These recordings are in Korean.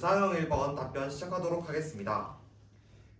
구사형 1번 답변 시작하도록 하겠습니다.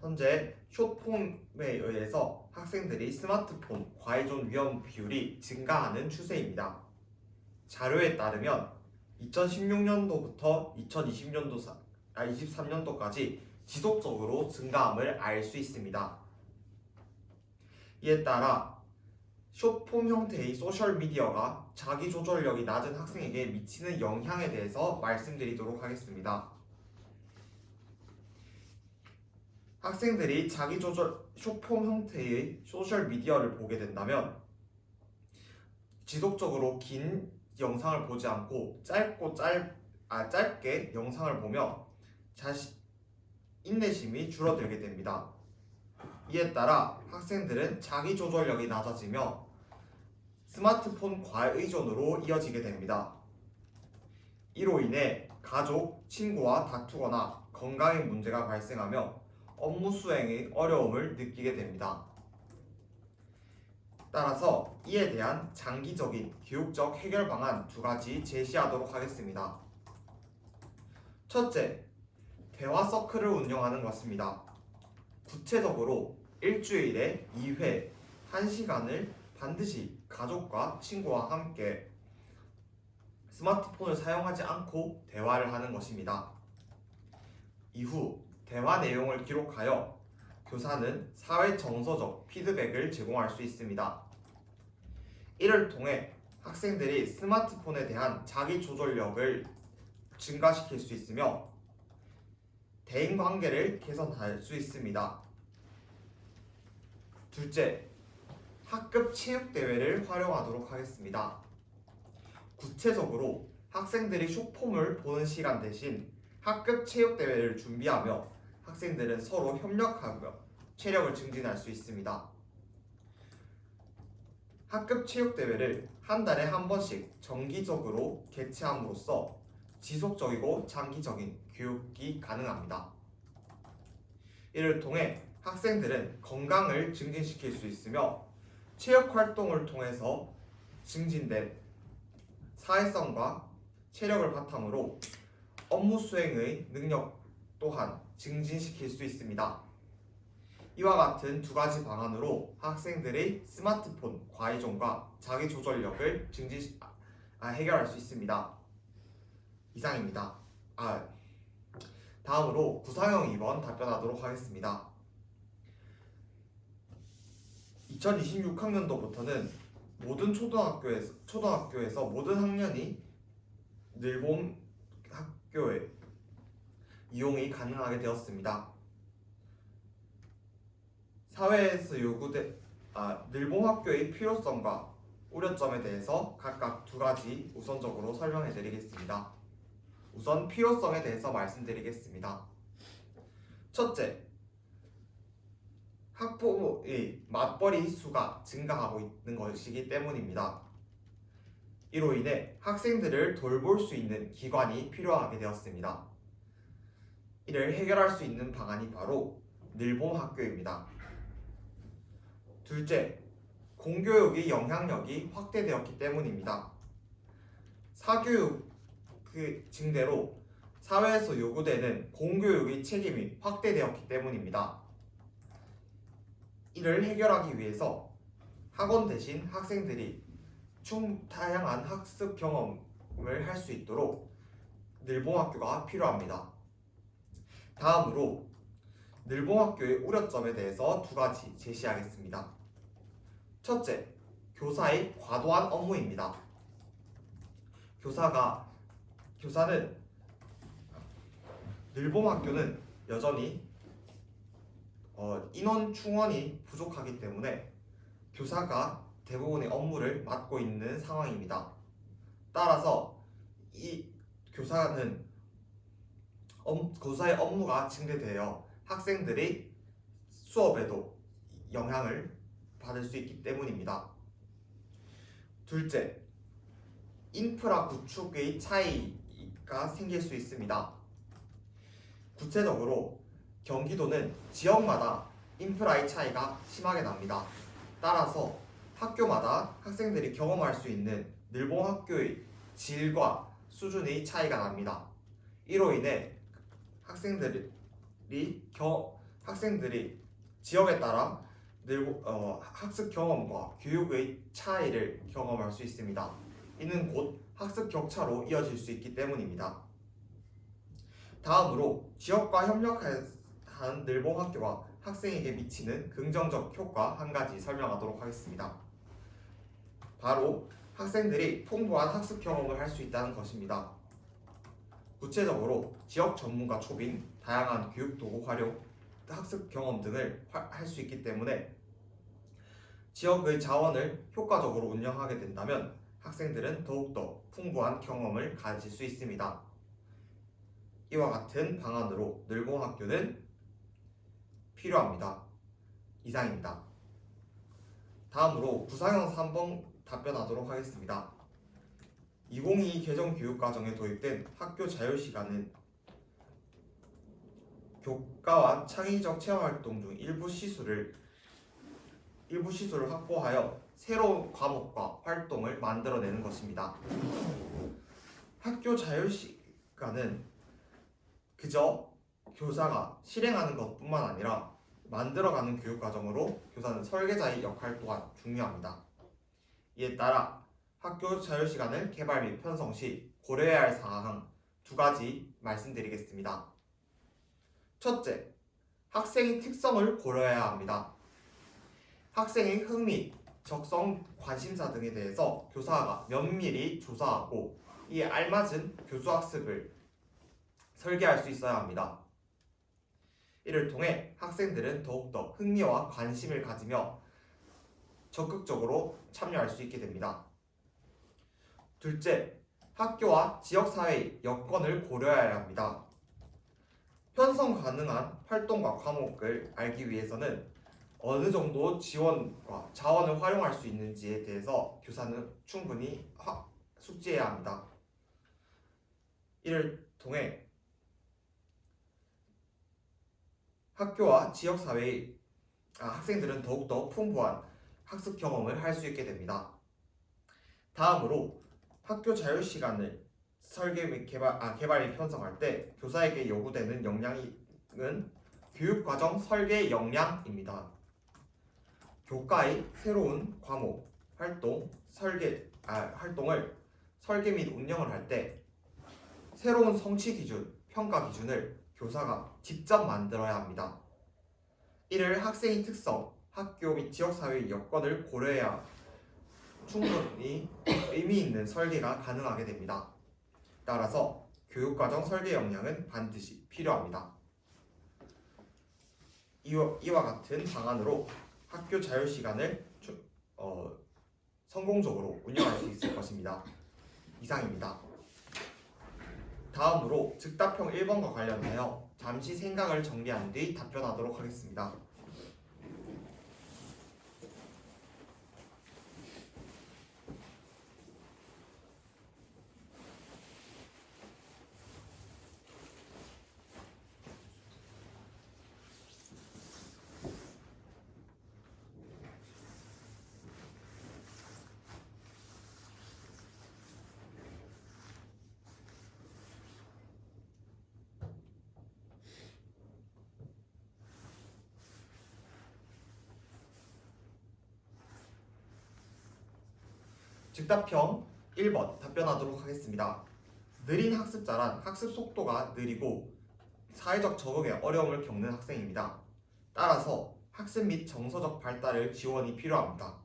현재 숏폼에 의해서 학생들이 스마트폰 과의존 위험 비율이 증가하는 추세입니다. 자료에 따르면 2016년도부터 2020년도 아 23년도까지 지속적으로 증가함을 알 수 있습니다. 이에 따라 숏폼 형태의 소셜 미디어가 자기 조절력이 낮은 학생에게 미치는 영향에 대해서 말씀드리도록 하겠습니다. 학생들이 자기 조절 숏폼 형태의 소셜 미디어를 보게 된다면 지속적으로 긴 영상을 보지 않고 짧고 짧, 아, 짧게 영상을 보며 자신 인내심이 줄어들게 됩니다. 이에 따라 학생들은 자기 조절력이 낮아지며 스마트폰 과의존으로 이어지게 됩니다. 이로 인해 가족, 친구와 다투거나 건강에 문제가 발생하며 업무 수행의 어려움을 느끼게 됩니다. 따라서 이에 대한 장기적인 교육적 해결 방안 두 가지 제시하도록 하겠습니다. 첫째, 대화 서클을 운영하는 것입니다. 구체적으로 일주일에 2회 1시간을 반드시 가족과 친구와 함께 스마트폰을 사용하지 않고 대화를 하는 것입니다. 이후 대화 내용을 기록하여 교사는 사회 정서적 피드백을 제공할 수 있습니다. 이를 통해 학생들이 스마트폰에 대한 자기 조절력을 증가시킬 수 있으며 대인 관계를 개선할 수 있습니다. 둘째, 학급 체육 대회를 활용하도록 하겠습니다. 구체적으로 학생들이 쇼폼을 보는 시간 대신 학급 체육 대회를 준비하며 학생들은 서로 협력하며 체력을 증진할 수 있습니다. 학급 체육 대회를 한 달에 한 번씩 정기적으로 개최함으로써 지속적이고 장기적인 교육이 가능합니다. 이를 통해 학생들은 건강을 증진시킬 수 있으며 체육 활동을 통해서 증진된 사회성과 체력을 바탕으로 업무 수행의 능력 또한 증진시킬 수 있습니다. 이와 같은 두 가지 방안으로 학생들의 스마트폰 과의존과 자기 조절력을 증진 아, 해결할 수 있습니다. 이상입니다. 아, 다음으로 구상형 2번 답변하도록 하겠습니다. 2026학년도부터는 모든 초등학교에서, 초등학교에서 모든 학년이 늘봄 학교에 이용이 가능하게 되었습니다. 사회에서 요구돼 아, 늘봄 학교의 필요성과 우려점에 대해서 각각 두 가지 우선적으로 설명해 드리겠습니다. 우선 필요성에 대해서 말씀드리겠습니다. 첫째, 학부모의 맞벌이 수가 증가하고 있는 것이기 때문입니다. 이로 인해 학생들을 돌볼 수 있는 기관이 필요하게 되었습니다. 이를 해결할 수 있는 방안이 바로 늘봄 학교입니다. 둘째, 공교육의 영향력이 확대되었기 때문입니다. 사교육 그 증대로 사회에서 요구되는 공교육의 책임이 확대되었기 때문입니다. 이를 해결하기 위해서 학원 대신 학생들이 충 다양한 학습 경험을 할 수 있도록 늘봉학교가 필요합니다. 다음으로 늘봉학교의 우려점에 대해서 두 가지 제시하겠습니다. 첫째, 교사의 과도한 업무입니다. 교사가 교사는 늘봉학교는 여전히 어, 인원 충원이 부족하기 때문에 교사가 대부분의 업무를 맡고 있는 상황입니다. 따라서 이 교사는 업, 교사의 업무가 증대되어 학생들이 수업에도 영향을 받을 수 있기 때문입니다. 둘째, 인프라 구축의 차이가 생길 수 있습니다. 구체적으로 경기도는 지역마다 인프라의 차이가 심하게 납니다. 따라서 학교마다 학생들이 경험할 수 있는 늘봉 학교의 질과 수준의 차이가 납니다. 이로 인해 학생들이 겨, 학생들이 지역에 따라 늘고 어, 학습 경험과 교육의 차이를 경험할 수 있습니다. 이는 곧 학습 격차로 이어질 수 있기 때문입니다. 다음으로 지역과 협력한 늘봉학교가 학생에게 미치는 긍정적 효과 한 가지 설명하도록 하겠습니다. 바로 학생들이 풍부한 학습 경험을 할 수 있다는 것입니다. 구체적으로 지역 전문가 초빙, 다양한 교육 도구 활용, 학습 경험 등을 할 수 있기 때문에 지역의 자원을 효과적으로 운영하게 된다면 학생들은 더욱더 풍부한 경험을 가질 수 있습니다. 이와 같은 방안으로 늘공학교는 필요합니다. 이상입니다. 다음으로 구사형 3번 답변하도록 하겠습니다. 2022 개정 교육과정에 도입된 학교 자율시간은 교과와 창의적 체험활동 중 일부 시수를 일부 시수를 확보하여 새로운 과목과 활동을 만들어내는 것입니다. 학교 자율시간은 그저 교사가 실행하는 것뿐만 아니라 만들어가는 교육과정으로 교사는 설계자의 역할 또한 중요합니다. 이에 따라 학교 자율시간을 개발 및 편성 시 고려해야 할 사항 두 가지 말씀드리겠습니다. 첫째, 학생의 특성을 고려해야 합니다. 학생의 흥미, 적성, 관심사 등에 대해서 교사가 면밀히 조사하고 이에 알맞은 교수 학습을 설계할 수 있어야 합니다. 이를 통해 학생들은 더욱더 흥미와 관심을 가지며 적극적으로 참여할 수 있게 됩니다. 둘째, 학교와 지역사회의 여건을 고려해야 합니다. 편성 가능한 활동과 과목을 알기 위해서는 어느 정도 지원과 자원을 활용할 수 있는지에 대해서 교사는 충분히 하, 숙지해야 합니다. 이를 통해 학교와 지역사회의 아, 학생들은 더욱더 풍부한 학습 경험을 할 수 있게 됩니다. 다음으로 학교 자유 시간을 설계 및 개발, 아, 개발 및 편성할 때 교사에게 요구되는 역량은 교육 과정 설계 역량입니다. 교과의 새로운 과목, 활동, 설계, 아, 활동을 설계 및 운영을 할 때 새로운 성취 기준, 평가 기준을 교사가 직접 만들어야 합니다. 이를 학생의 특성, 학교 및 지역사회의 여건을 고려해야 충분히 의미 있는 설계가 가능하게 됩니다. 따라서 교육과정 설계 역량은 반드시 필요합니다. 이와, 이와 같은 방안으로 학교 자율 시간을 어, 성공적으로 운영할 수 있을 것입니다. 이상입니다. 다음으로 즉답형 1번과 관련하여 잠시 생각을 정리한 뒤 답변하도록 하겠습니다. 즉답형 1번 답변하도록 하겠습니다. 느린 학습자란 학습 속도가 느리고 사회적 적응에 어려움을 겪는 학생입니다. 따라서 학습 및 정서적 발달을 지원이 필요합니다.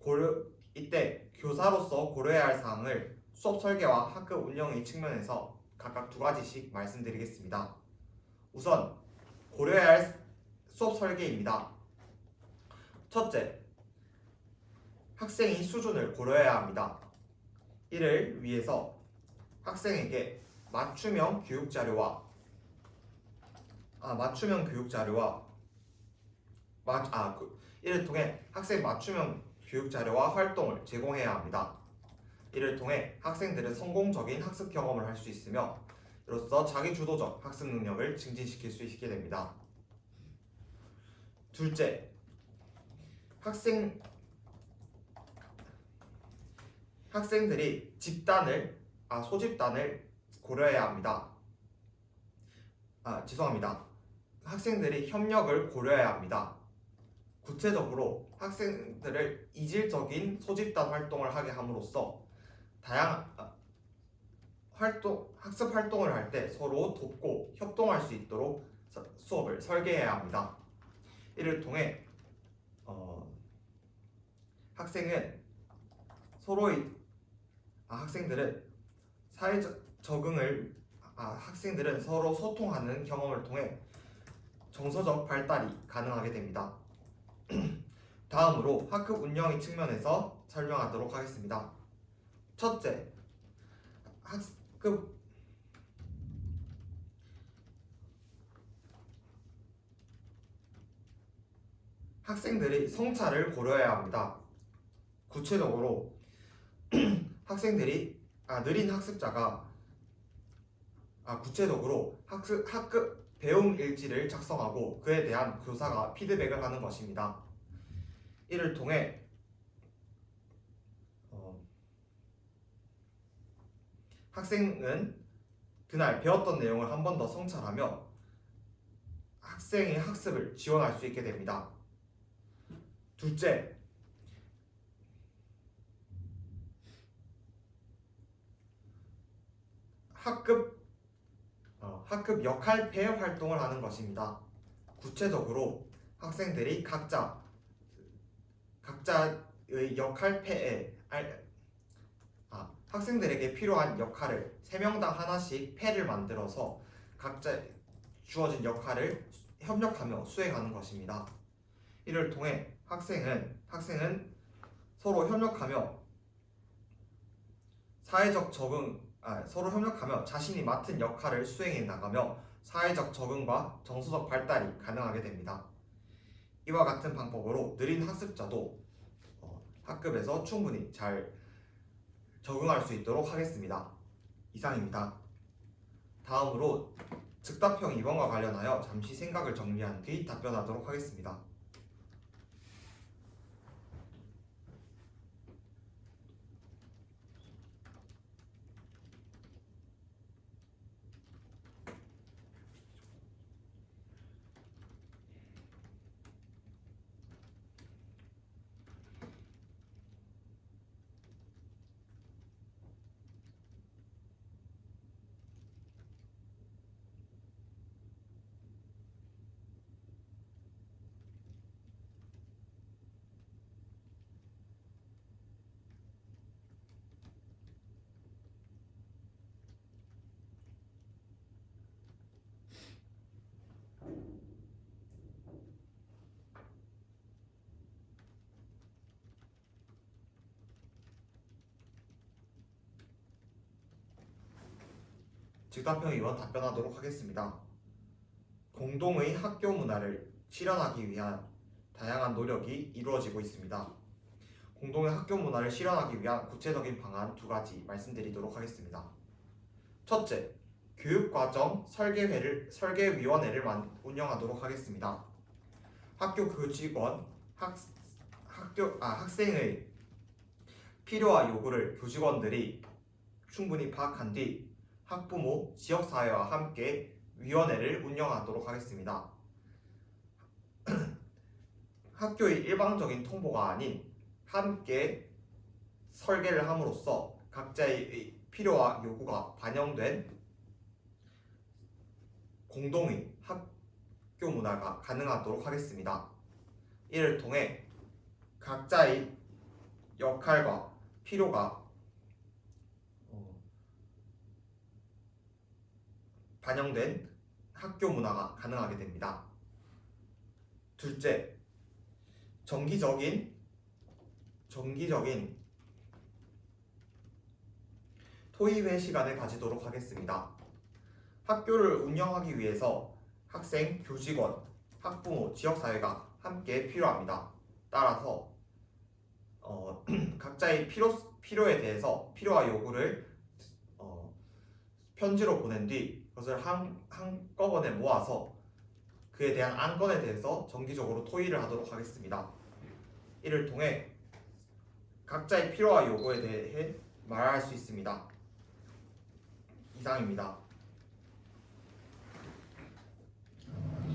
고려, 이때 교사로서 고려해야 할 사항을 수업 설계와 학급 운영의 측면에서 각각 두 가지씩 말씀드리겠습니다. 우선 고려해야 할 수업 설계입니다. 첫째, 학생의 수준을 고려해야 합니다. 이를 위해서 학생에게 맞춤형 교육 자료와 아, 맞춤형 교육 자료와 맞, 아, 그, 이를 통해 학생 맞춤형 교육 자료와 활동을 제공해야 합니다. 이를 통해 학생들은 성공적인 학습 경험을 할 수 있으며 이로써 자기 주도적 학습 능력을 증진시킬 수 있게 됩니다. 둘째, 학생 학생들이 집단을 아 소집단을 고려해야 합니다. 아 죄송합니다. 학생들이 협력을 고려해야 합니다. 구체적으로 학생들을 이질적인 소집단 활동을 하게 함으로써 다양 아, 활동 학습 활동을 할 때 서로 돕고 협동할 수 있도록 서- 수업을 설계해야 합니다. 이를 통해 어, 학생은 서로의 아, 학생들은 사회적 적응을 아, 학생들은 서로 소통하는 경험을 통해 정서적 발달이 가능하게 됩니다. 다음으로 학급 운영의 측면에서 설명하도록 하겠습니다. 첫째, 학급 학생들이 성차를 고려해야 합니다. 구체적으로 학생들이 아, 느린 학습자가 아, 구체적으로 학습 학급 배움 일지를 작성하고 그에 대한 교사가 피드백을 하는 것입니다. 이를 통해 어, 학생은 그날 배웠던 내용을 한 번 더 성찰하며 학생의 학습을 지원할 수 있게 됩니다. 둘째, 학급 어, 학급 역할폐 활동을 하는 것입니다. 구체적으로 학생들이 각자 각자의 역할폐에 알, 아, 학생들에게 필요한 역할을 세 명당 하나씩 패를 만들어서 각자 주어진 역할을 협력하며 수행하는 것입니다. 이를 통해 학생은 학생은 서로 협력하며 사회적 적응 아, 서로 협력하며 자신이 맡은 역할을 수행해 나가며 사회적 적응과 정서적 발달이 가능하게 됩니다. 이와 같은 방법으로 느린 학습자도 어, 학급에서 충분히 잘 적응할 수 있도록 하겠습니다. 이상입니다. 다음으로 즉답형 2번과 관련하여 잠시 생각을 정리한 뒤 답변하도록 하겠습니다. 즉답형 2번 답변하도록 하겠습니다. 공동의 학교 문화를 실현하기 위한 다양한 노력이 이루어지고 있습니다. 공동의 학교 문화를 실현하기 위한 구체적인 방안 두 가지 말씀드리도록 하겠습니다. 첫째, 교육과정 설계회를 설계위원회를 만- 운영하도록 하겠습니다. 학교 교직원, 학 학교 아 학생의 필요와 요구를 교직원들이 충분히 파악한 뒤 학부모, 지역사회와 함께 위원회를 운영하도록 하겠습니다. 학교의 일방적인 통보가 아닌 함께 설계를 함으로써 각자의 필요와 요구가 반영된 공동의 학교 문화가 가능하도록 하겠습니다. 이를 통해 각자의 역할과 필요가 어, 반영된 학교 문화가 가능하게 됩니다. 둘째, 정기적인 정기적인 토의회 시간을 가지도록 하겠습니다. 학교를 운영하기 위해서 학생, 교직원, 학부모, 지역사회가 함께 필요합니다. 따라서 어, 각자의 필요, 필요에 대해서 필요와 요구를 어, 편지로 보낸 뒤 그것을 한, 한꺼번에 모아서 그에 대한 안건에 대해서 정기적으로 토의를 하도록 하겠습니다. 이를 통해 각자의 필요와 요구에 대해 말할 수 있습니다. 이상입니다.